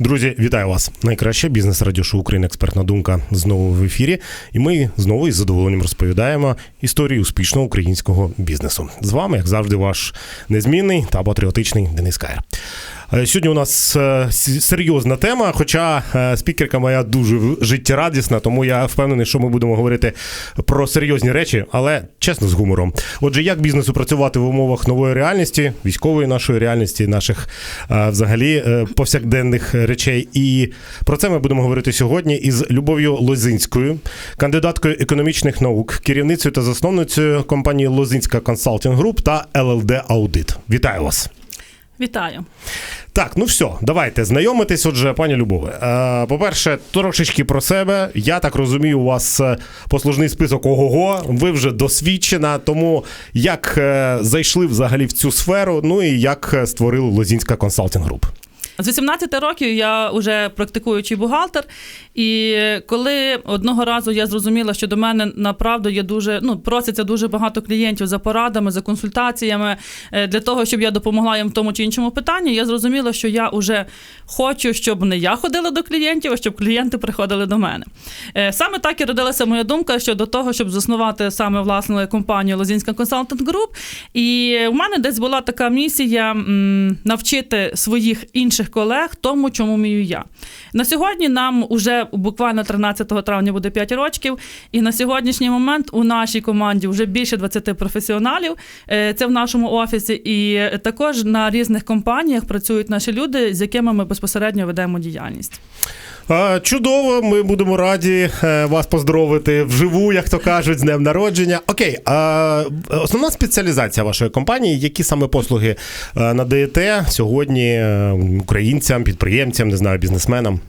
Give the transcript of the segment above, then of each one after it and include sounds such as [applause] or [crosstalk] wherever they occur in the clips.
Друзі, вітаю вас! Найкраще бізнес радіошоу Україна експертна думка знову в ефірі. І ми знову із задоволенням розповідаємо історію успішного українського бізнесу. З вами, як завжди, ваш незмінний та патріотичний Денис Каєр. Е, Сьогодні у нас е, серйозна тема, хоча е, спікерка моя дуже життєрадісна, тому я впевнений, що ми будемо говорити про серйозні речі, але чесно з гумором. Отже, як бізнесу працювати в умовах нової реальності, військової нашої реальності, наших взагалі повсякденних речей. І про це ми будемо говорити сьогодні із Любов'ю Лозинською, кандидаткою економічних наук, керівницею та засновницею компанії Лозинська Консалтинг Груп та ЛЛД Аудит. Вітаю вас! Вітаю. Так, ну все, давайте знайомитись. Отже, пані Любове. Е, по-перше, трошечки про себе. Я так розумію, у вас е, послужний список ого-го. Ви вже досвідчена. Тому як е, зайшли взагалі в цю сферу, ну і як створили Лозінська консалтинг груп. З 18 років я вже практикуючий бухгалтер, і коли одного разу я зрозуміла, що до мене направду є дуже ну проситься дуже багато клієнтів за порадами, за консультаціями е, для того, щоб я допомогла їм в тому чи іншому питанні, я зрозуміла, що я вже хочу, щоб не я ходила до клієнтів, а щоб клієнти приходили до мене. Е, Саме так і родилася моя думка щодо того, щоб заснувати саме власну компанію Лозінська консалтинг груп. І в мене десь була така місія навчити своїх інших колег тому, чому мію я. На сьогодні нам уже буквально 13 травня буде 5 років, і на сьогоднішній момент у нашій команді вже більше 20 професіоналів. Е, Це в нашому офісі, і також на різних компаніях працюють наші люди, з якими ми безпосередньо ведемо діяльність. Чудово, ми будемо раді е, вас поздоровити вживу, як то кажуть, з днем народження. Окей, основна спеціалізація вашої компанії, які саме послуги е, надаєте сьогодні е, українцям, підприємцям, не знаю, бізнесменам?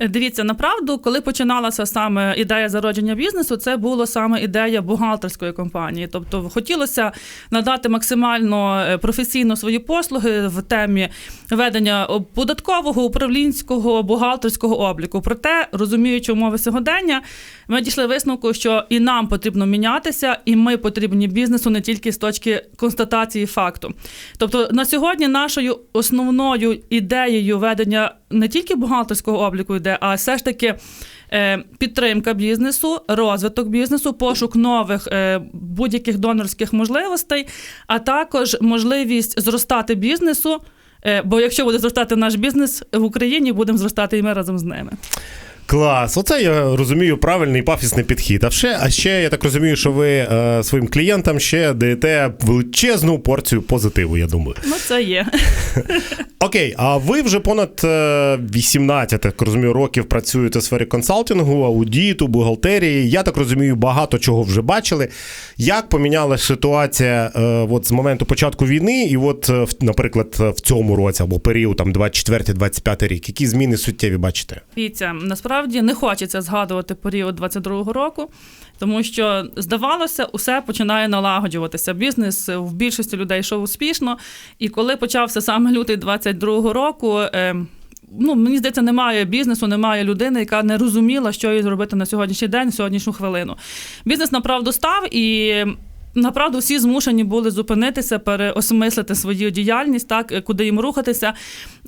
Дивіться, направду, коли починалася саме ідея зародження бізнесу, це була саме ідея бухгалтерської компанії. Тобто хотілося надати максимально е, професійно свої послуги в темі ведення податкового, управлінського, бухгалтерського обліку. Проте, розуміючи умови сьогодення, ми дійшли висновку, що і нам потрібно мінятися, і ми потрібні бізнесу не тільки з точки констатації факту. Тобто на сьогодні нашою основною ідеєю ведення не тільки бухгалтерського обліку йде, а все ж таки. е, Підтримка бізнесу, розвиток бізнесу, пошук нових е, будь-яких донорських можливостей, а також можливість зростати бізнесу. е, Бо якщо буде зростати наш бізнес в Україні, будемо зростати і ми разом з ними. Клас, оце я розумію правильний пафісний підхід. А ще, а ще я так розумію, що ви е, своїм клієнтам ще даєте величезну порцію позитиву, я думаю. Ну, це є. [laughs] Окей, а ви вже понад е, 18, так розумію, років працюєте в сфері консалтингу, аудіту, бухгалтерії. Я так розумію, багато чого вже бачили. Як помінялася ситуація е, от з моменту початку війни, і от, е, в- наприклад, в цьому році або період там 24-25 рік? Які зміни суттєві бачите? Дивіться, насправді не хочеться згадувати період 22-го року, тому що здавалося, усе починає налагоджуватися. Бізнес в більшості людей йшов успішно. І коли почався саме лютий 22-го року. е, Ну, мені здається, немає бізнесу, немає людини, яка не розуміла, що їй зробити на сьогоднішній день, сьогоднішню хвилину. Бізнес направду став і. Направду всі змушені були зупинитися, переосмислити свою діяльність, так е, куди їм рухатися.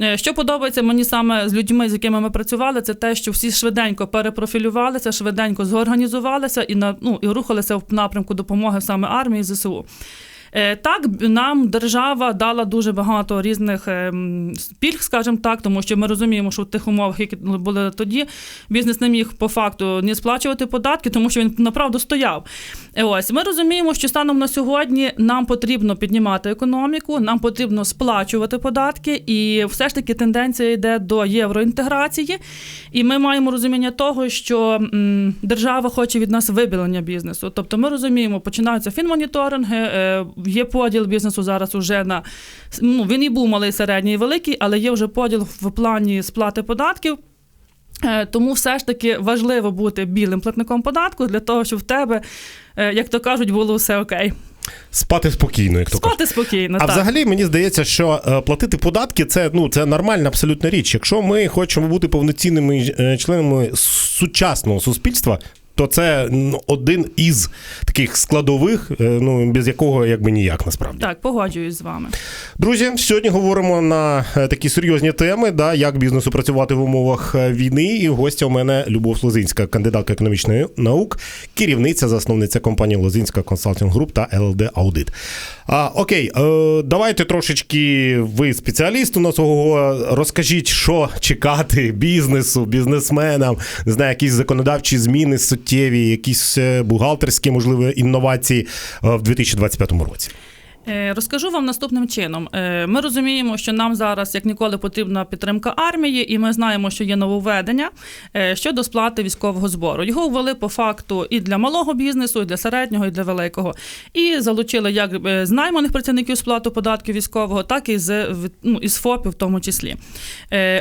Е, Що подобається мені саме з людьми, з якими ми працювали, це те, що всі швиденько перепрофілювалися, швиденько зорганізувалися і на ну і рухалися в напрямку допомоги саме армії ЗСУ. Е, Так, нам держава дала дуже багато різних ем, пільг, скажімо так, тому що ми розуміємо, що в тих умовах, які були тоді, бізнес не міг по факту не сплачувати податки, тому що він направду стояв. Е, Ось ми розуміємо, що станом на сьогодні нам потрібно піднімати економіку, нам потрібно сплачувати податки, і все ж таки тенденція йде до євроінтеграції. І ми маємо розуміння того, що держава хоче від нас вибілення бізнесу. Тобто, ми розуміємо, починаються фінмоніторинги, е, є поділ бізнесу зараз уже на ну, він і був малий, середній і великий, але є вже поділ в плані сплати податків. Е, Тому все ж таки важливо бути білим платником податку для того, щоб в тебе, е, як то кажуть, було все окей. Спати спокійно, як то кажуть. Спати спокійно. А так. взагалі мені здається, що е, платити податки це ну це нормальна абсолютна річ. Якщо ми хочемо бути повноцінними членами сучасного суспільства. То це один із таких складових, е, ну без якого якби ніяк насправді. Так, погоджуюсь з вами. Друзі, сьогодні говоримо на е, такі серйозні теми, да, як бізнесу працювати в умовах е, війни. І гостя у мене Любов Лозинська, кандидатка економічної наук, керівниця, засновниця компанії Лозинська Консалтинг Груп та ЛЛД Аудит. А, окей, давайте трошечки ви спеціаліст у нас ого, розкажіть, що чекати бізнесу, бізнесменам, не знаю, якісь законодавчі зміни суттєві, якісь е, бухгалтерські, можливо, інновації е, в 2025 році. Е, Розкажу вам наступним чином. Е, Ми розуміємо, що нам зараз як ніколи потрібна підтримка армії, і ми знаємо, що є нововведення е, щодо сплати військового збору. Його ввели по факту і для малого бізнесу, і для середнього, і для великого. І залучили як з найманих працівників сплату податків військового, так і з ну, із ФОПів, в тому числі.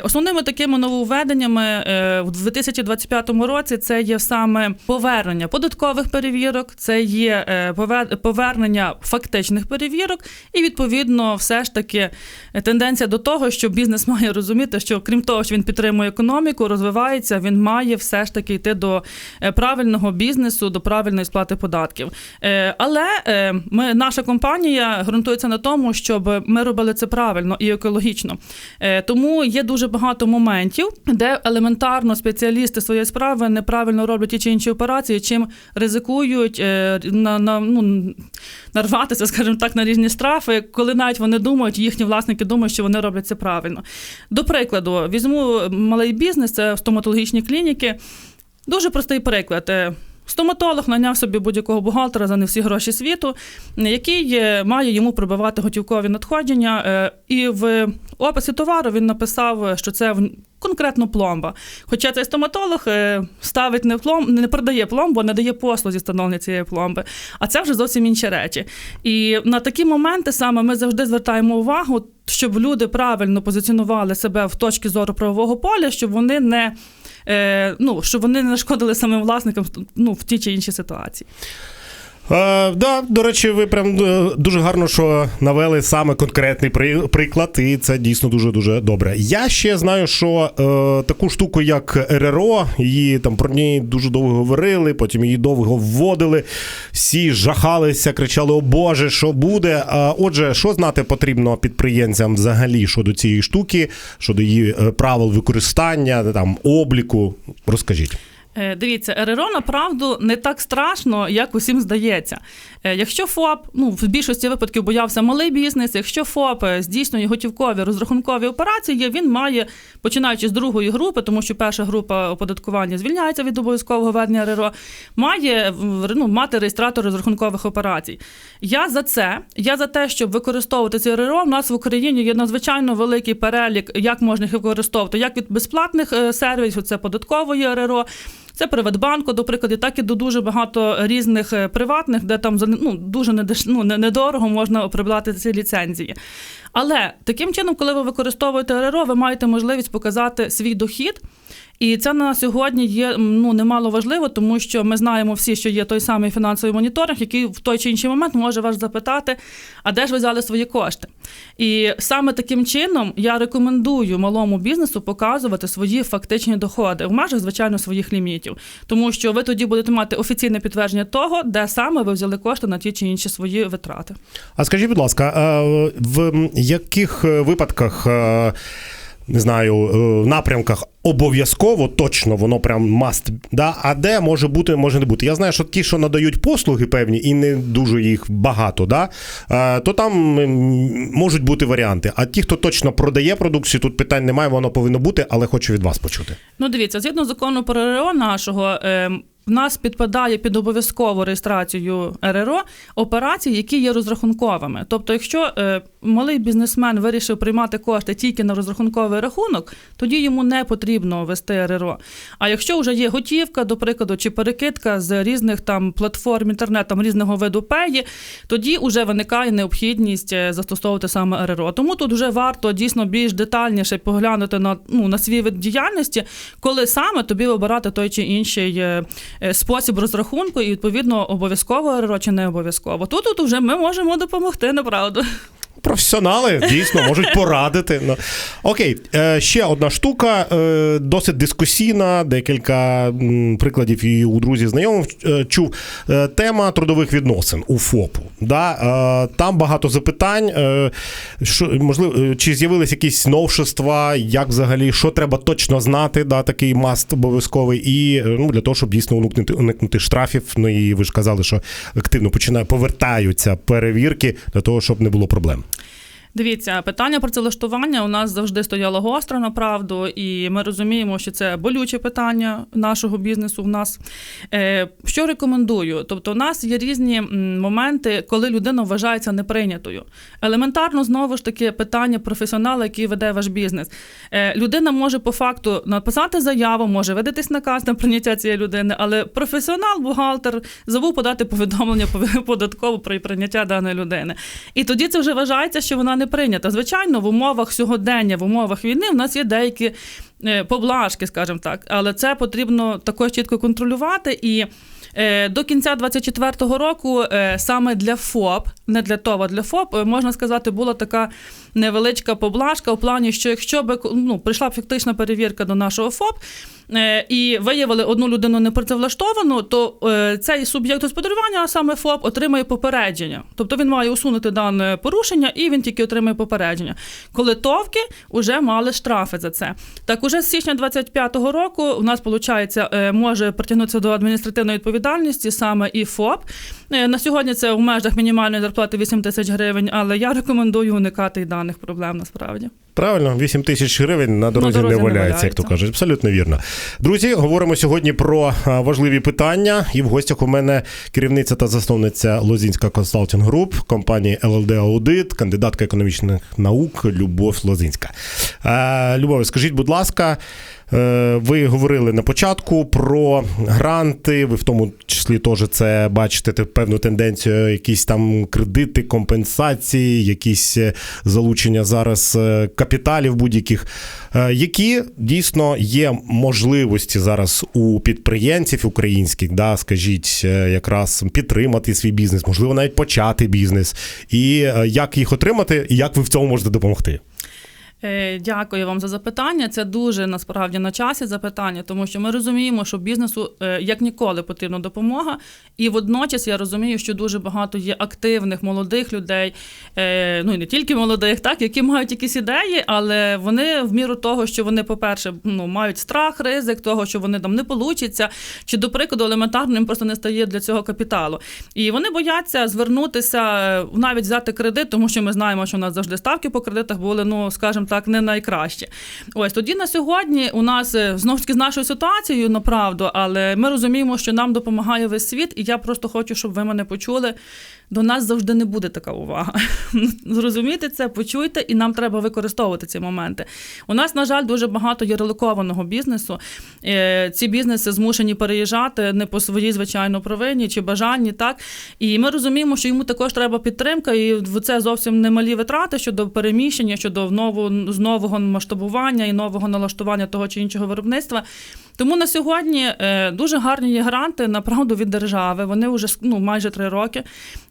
Основними такими нововведеннями в 2025 році це є саме повернення податкових перевірок, це є повернення фактичних перевірок, і відповідно, все ж таки е, тенденція до того, що бізнес [laughs] має розуміти, що крім того, що він підтримує економіку, розвивається, він має все ж таки йти до е, правильного бізнесу, до правильної сплати податків. Е, Але ми, наша компанія ґрунтується на тому, щоб ми робили це правильно і екологічно. Тому є дуже багато моментів, де елементарно спеціалісти своєї справи неправильно роблять ті чи інші операції, чим ризикують на, на, ну, нарватися, скажімо так, на різні штрафи, коли навіть вони думають, їхні власники думають, що вони роблять це правильно. До прикладу, візьму малий бізнес, це стоматологічні клініки. Дуже простий приклад. Стоматолог наняв собі будь-якого бухгалтера за не всі гроші світу, який е, має йому прибивати готівкові надходження. е, І в описі товару він написав, що це конкретно пломба. Хоча цей стоматолог е, ставить не пломб, не продає пломбу, а надає послуг зі встановлення цієї пломби. А це вже зовсім інші речі. І на такі моменти саме ми завжди звертаємо увагу, щоб люди правильно позиціонували себе в точки зору правового поля, щоб вони не. Е, ну, щоб вони не нашкодили самим власникам ну, в тій чи іншій ситуації. Е, да, до речі, ви прям е, дуже гарно, що навели саме конкретний при- приклад, і це дійсно дуже дуже добре. Я ще знаю, що е, таку штуку, як РРО, її там про неї дуже довго говорили, потім її довго вводили. Всі жахалися, кричали: О Боже, що буде? А, отже, що знати потрібно підприємцям взагалі щодо цієї штуки, щодо її е, правил використання, там обліку. Розкажіть. Е, Дивіться, РРО направду не так страшно, як усім здається. Е, Якщо ФОП, ну в більшості випадків боявся малий бізнес, якщо ФОП е, здійснює готівкові розрахункові операції, він має, починаючи з другої групи, тому що перша група оподаткування звільняється від обов'язкового ведення РРО, має ну, мати реєстратор розрахункових операцій. Я за це, я за те, щоб використовувати ці РРО. У нас в Україні є надзвичайно великий перелік, як можна їх використовувати, як від безплатних сервісів, це податкової РРО. Це Приватбанку, до прикладу, так і до дуже багато різних е, приватних, де там за ну, дуже недеш... ну, не- недорого можна придбати ці ліцензії. Але таким чином, коли ви використовуєте РРО, ви маєте можливість показати свій дохід. І це на сьогодні є ну немало важливо, тому що ми знаємо всі, що є той самий фінансовий моніторинг, який в той чи інший момент може вас запитати, а де ж ви взяли свої кошти. І саме таким чином я рекомендую малому бізнесу показувати свої фактичні доходи в межах, звичайно, своїх лімітів, тому що ви тоді будете мати офіційне підтвердження того, де саме ви взяли кошти на ті чи інші свої витрати. А скажіть, будь ласка, е, в яких е, випадках, е, не знаю, напрямках обов'язково точно воно прям must, да? а де може бути, може не бути? Я знаю, що ті, що надають послуги певні, і не дуже їх багато, да? е, то там можуть бути варіанти. А ті, хто точно продає продукцію, тут питань немає, воно повинно бути, але хочу від вас почути. Ну, дивіться, згідно закону про РРО нашого. Е, в нас підпадає під обов'язкову реєстрацію РРО операції, які є розрахунковими. Тобто, якщо е, малий бізнесмен вирішив приймати кошти тільки на розрахунковий рахунок, тоді йому не потрібно вести РРО. А якщо вже є готівка, до прикладу, чи перекидка з різних там платформ інтернету різного виду пеї, тоді вже виникає необхідність е, застосовувати саме РРО. Тому тут вже варто дійсно більш детальніше поглянути на, ну, на свій вид діяльності, коли саме тобі обирати той чи інший е, е, спосіб розрахунку, і відповідно обов'язково РРО чи не обов'язково. Тут, тут вже ми можемо допомогти, направду. Професіонали дійсно можуть порадити. Ну, Окей, е, ще одна штука, е, досить дискусійна, декілька прикладів і у друзів знайомих е, чув. Тема трудових відносин у ФОПу. Да? Там багато запитань. Що, можливо, чи з'явились якісь новшества, як взагалі, що треба точно знати, да, такий маст обов'язковий, і ну, для того, щоб дійсно уникнути, уникнути штрафів. Ну і ви ж казали, що активно починає повертаються перевірки для того, щоб не було проблем. Дивіться, питання працевлаштування у нас завжди стояло гостро направду, і ми розуміємо, що це болюче питання нашого бізнесу. В нас Е, що рекомендую? Тобто, у нас є різні моменти, коли людина вважається неприйнятою. Елементарно, знову ж таки, питання професіонала, який веде ваш бізнес. Е, людина може по факту написати заяву, може видатись наказ на прийняття цієї людини, але професіонал, бухгалтер забув подати повідомлення [laughs] податково про прийняття даної людини. І тоді це вже вважається, що вона не прийнята. Звичайно, в умовах сьогодення, в умовах війни, в нас є деякі е, поблажки, скажімо так, але це потрібно також чітко контролювати і. е, До кінця 24-го року е, саме для ФОП, не для ТОВ, а для ФОП, можна сказати, була така невеличка поблажка у плані, що якщо би ну, прийшла б фактична перевірка до нашого ФОП і виявили одну людину непрацевлаштовану, то е, цей суб'єкт господарювання, а саме ФОП, отримає попередження. Тобто він має усунути дане порушення і він тільки отримає попередження. Коли товки вже мали штрафи за це. Так, уже з січня 25-го року у нас виходить, може притягнутися до адміністративної відповідальності саме і ФОП. Е, На сьогодні це в межах мінімальної зарплати 8 тисяч гривень, але я рекомендую уникати даних проблем насправді. Правильно, 8 тисяч гривень на дорозі, дорозі не не валяється, як то кажуть. Абсолютно вірно. Друзі, говоримо сьогодні про важливі питання. І в гостях у мене керівниця та засновниця Лозінська консалтинг груп компанії LLD Аудит, кандидатка економічних наук Любов Лозинська. Е, Любов, скажіть, будь ласка. Е, Ви говорили на початку про гранти. Ви в тому числі теж це бачите певну тенденцію, якісь там кредити, компенсації, якісь е, залучення зараз е, капіталів будь-яких. Які дійсно є можливості зараз у підприємців українських, да, скажіть, якраз підтримати свій бізнес, можливо, навіть почати бізнес, і як їх отримати, і як ви в цьому можете допомогти? Е, Дякую вам за запитання. Це дуже насправді на часі запитання, тому що ми розуміємо, що бізнесу е, як ніколи потрібна допомога. І водночас я розумію, що дуже багато є активних молодих людей, е, ну і не тільки молодих, так які мають якісь ідеї, але вони в міру того, що вони, по-перше, ну мають страх, ризик того, що вони там не получаться, чи до прикладу елементарно їм просто не стає для цього капіталу. І вони бояться звернутися, навіть взяти кредит, тому що ми знаємо, що у нас завжди ставки по кредитах були, ну скажімо так, не найкраще. Ось тоді на сьогодні у нас е, знову ж таки з нашою ситуацією, направду, але ми розуміємо, що нам допомагає весь світ, і я просто хочу, щоб ви мене почули. До нас завжди не буде така увага. [laughs] Зрозумійте це, почуйте, і нам треба використовувати ці моменти. У нас, на жаль, дуже багато є релокованого бізнесу. Е, Ці бізнеси змушені переїжджати не по своїй, звичайно, провині чи бажанні, так. І ми розуміємо, що йому також треба підтримка, і це зовсім немалі витрати щодо переміщення, щодо нового, з нового масштабування і нового налаштування того чи іншого виробництва. Тому на сьогодні е, дуже гарні є гранти направду від держави. Вони вже ну, майже три роки.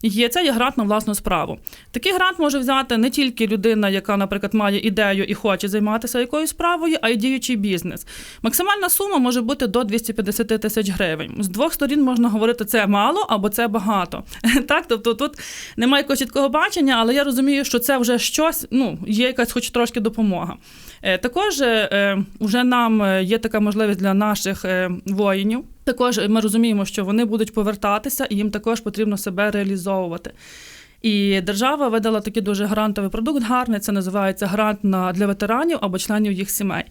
Є це є грант на власну справу. Такий грант може взяти не тільки людина, яка, наприклад, має ідею і хоче займатися якоюсь справою, а й діючий бізнес. Максимальна сума може бути до 250 тисяч гривень. З двох сторін можна говорити, це мало або це багато. [laughs] Так, тобто тут немає якогось чіткого бачення, але я розумію, що це вже щось, ну, є якась хоч трошки допомога. Е, Також вже нам е, є така можливість для наших е, воїнів. Також ми розуміємо, що вони будуть повертатися, і їм також потрібно себе реалізовувати. І держава видала такий дуже грантовий продукт гарний. Це називається грант на для ветеранів або членів їх сімей.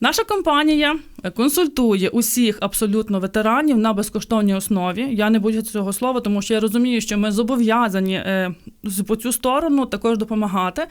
Наша компанія консультує усіх абсолютно ветеранів на безкоштовній основі. Я не буду цього слова, тому що я розумію, що ми зобов'язані е, по цю сторону також допомагати.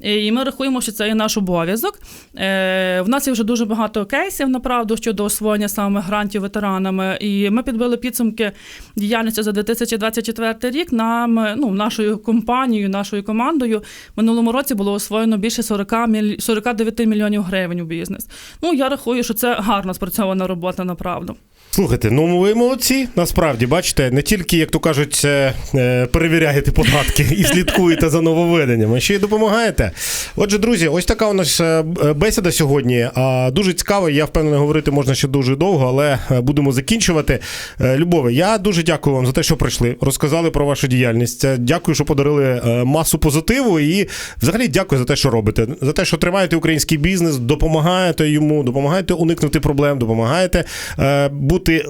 Е, І ми рахуємо, що це є наш обов'язок. Е, В нас є вже дуже багато кейсів, направду, щодо освоєння саме грантів ветеранами. І ми підбили підсумки діяльності за 2024 рік. Нам е, ну, нашою компанією, нашою командою минулому році було освоєно більше 40 міль... 49 мільйонів гривень у бізнес. Ну я рахую, що це гарно спрацьована робота направду. Слухайте, ну ви молодці. Насправді, бачите, не тільки, як то кажуть, е, е, перевіряєте податки і слідкуєте за нововведеннями, ще й допомагаєте. Отже, друзі, ось така у нас е, бесіда сьогодні. Дуже цікаво. Я впевнений, говорити можна ще дуже довго, але е, будемо закінчувати. Е, Любове, я дуже дякую вам за те, що прийшли, розказали про вашу діяльність. Е, Дякую, що подарили е, масу позитиву. І взагалі дякую за те, що робите. За те, що тримаєте український бізнес, допомагаєте йому, допомагаєте уникнути проблем, допомагаєте е, бути.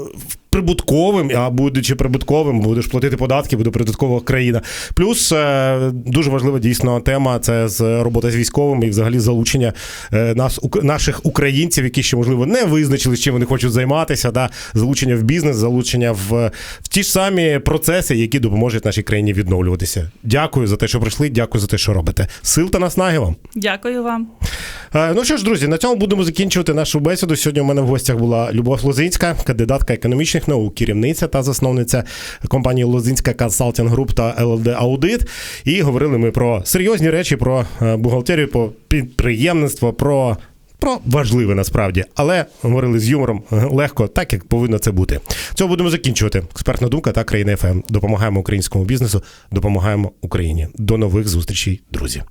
Прибутковим, а будучи прибутковим, будеш платити податки, буде прибуткова країна. Плюс е, дуже важлива дійсно тема це з робота з військовими і взагалі залучення е, нас, наших українців, які ще можливо не визначили, чим вони хочуть займатися. Да? Залучення в бізнес, залучення в, в ті ж самі процеси, які допоможуть нашій країні відновлюватися. Дякую за те, що прийшли. Дякую за те, що робите. Сил та наснаги вам. Дякую вам. Е, Ну що ж, друзі, на цьому будемо закінчувати нашу бесіду. Сьогодні у мене в гостях була Любов Лозинська, кандидатка економічних наук, керівниця та засновниця компанії Лозинська Консалтинг Груп та ЛЛД Аудит. І говорили ми про серйозні речі, про е, бухгалтерію, про підприємництво, про. Про важливе насправді, але говорили з юмором е, легко, так як повинно це бути. Цього будемо закінчувати. Експертна думка та країна ФМ. Допомагаємо українському бізнесу, допомагаємо Україні. До нових зустрічей, друзі.